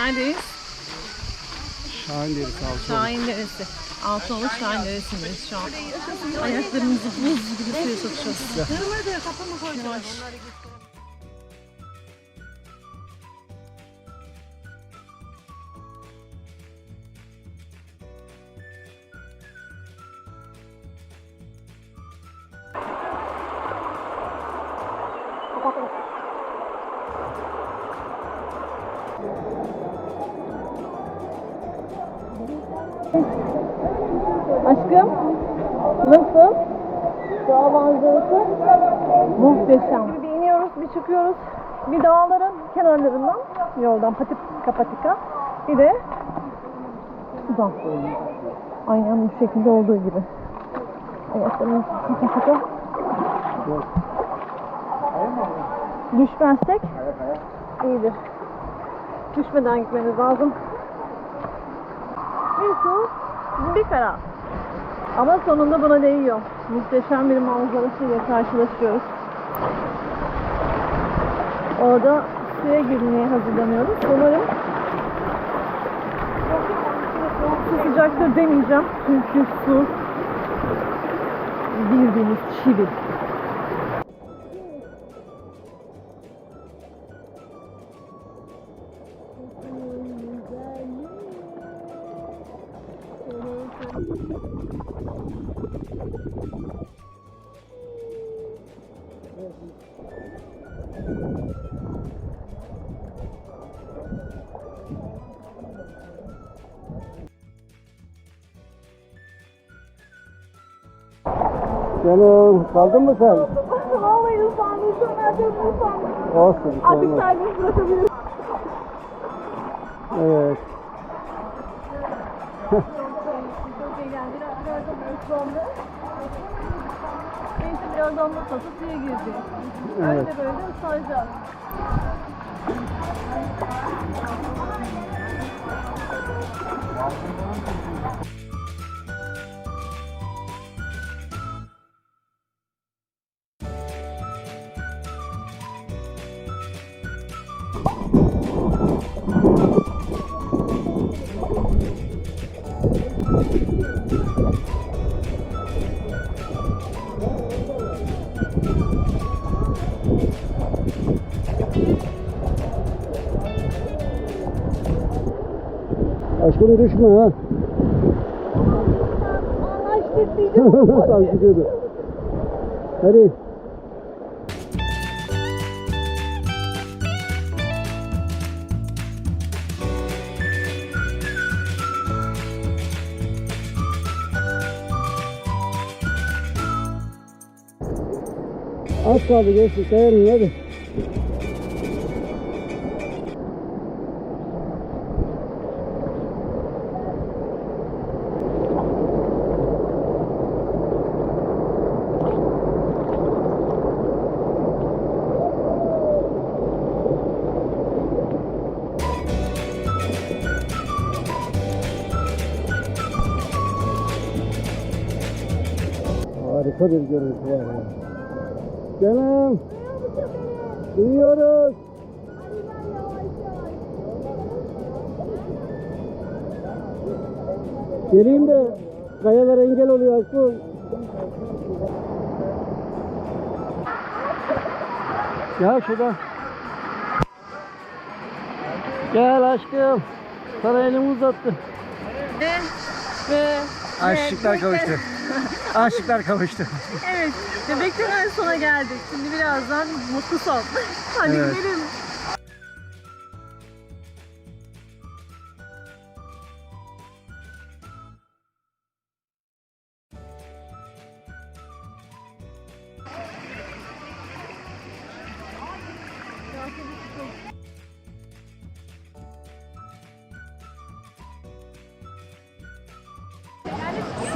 Neredeyiz? Şahin Derisi Altıoğlu. Şahin Deresi. Altınoluk Şahin Deresi'ndeyiz şu an. Ayaklarımızı buz gibi suya sokacağız. Yavaş. Aşkım, nasıl? Doğa manzarası muhteşem. Bir iniyoruz, bir çıkıyoruz. Bir dağların kenarlarından, yoldan patika patika. Bir de sudan. Aynen bu şekilde olduğu gibi. Ayaklarımız pata. Düşmezsek iyidir. Düşmeden gitmemiz lazım. Su, bir ferah. Ama sonunda buna değiyor. Muhteşem bir manzarasıyla karşılaşıyoruz. Orada suya girmeye hazırlanıyoruz. Umarım sıcaktır demeyeceğim. Çünkü su bildiğiniz çivi. Canım kaldın mı sen? Vallahi ıslandım. Şöyle çok ıslandım. Olsun. Artık olmaz. serbest bırakabilirim. Evet. Islandı. Neyse birazdan da satıp suya gireceğiz. Evet. Öyle böyle ıslanacağız. Aşkım düşme ha. Tam gidiyordu. Hadi. Az kaldı geçti. Dayanın hadi. Harika bir görüntü var ya. Canım. Duyuyoruz. Geleyim de kayalar engel oluyor aşkım. Gel şurada. Gel aşkım. Sana elimi uzattı. Ve, ve, Aşıklar kavuştu. Aşıklar kavuştu. evet, ve beklenen sona geldik. Şimdi birazdan mutlu son. Hadi Evet. gidelim.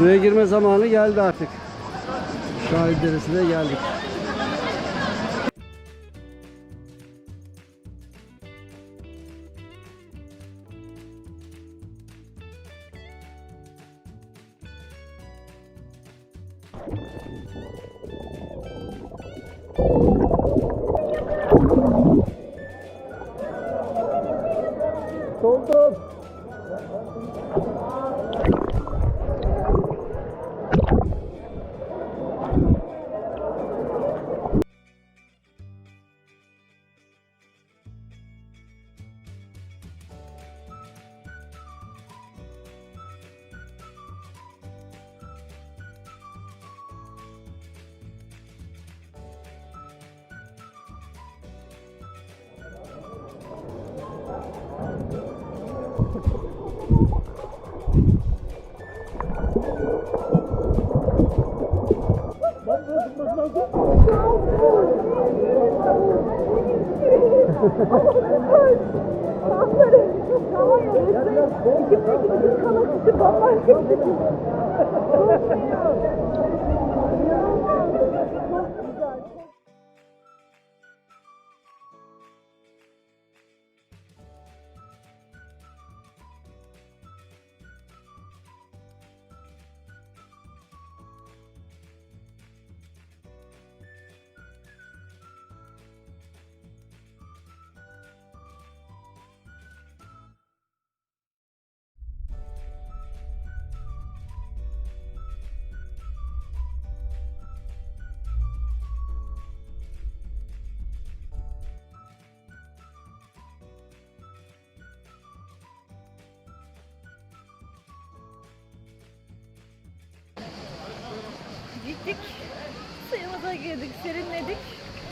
Suya girme zamanı geldi artık. Şahit Deresi'ne geldik. Soldur. Soldum. Gittik. Suyumuza girdik, serinledik.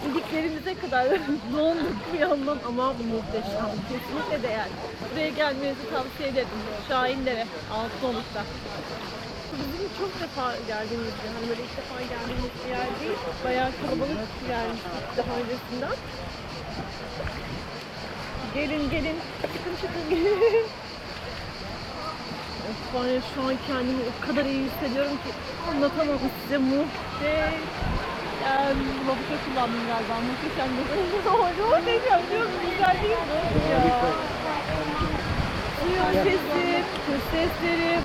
İliklerimize kadar donduk bir yandan ama muhteşem. Kesinlikle değer. Buraya gelmenizi tavsiye ederim. Şahinlere, Altınoluk'ta. Bizim çok defa geldiğimiz bir. Hani böyle ilk defa geldiğimiz bir yer değil. Bayağı kalabalık gelmiştik daha öncesinden. Gelin gelin. Çıkın çıkın gelin. Var ya şu an kendimi o kadar iyi hissediyorum ki anlatamam size muhteşem. Yani lafı kullandım galiba muhteşem dedim. Ama muhteşem çok güzel değil mi? Ya. Suyun sesi, kuş sesleri.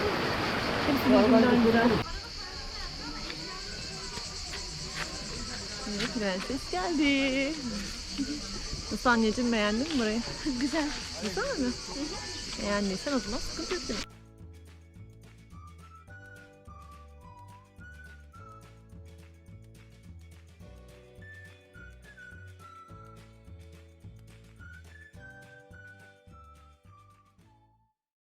Hepsi birbirinden güzel. Şimdi prenses geldi. Nasıl anneciğim beğendin mi burayı? Güzel. Güzel mi? Beğendiysen o zaman sıkıntı yok.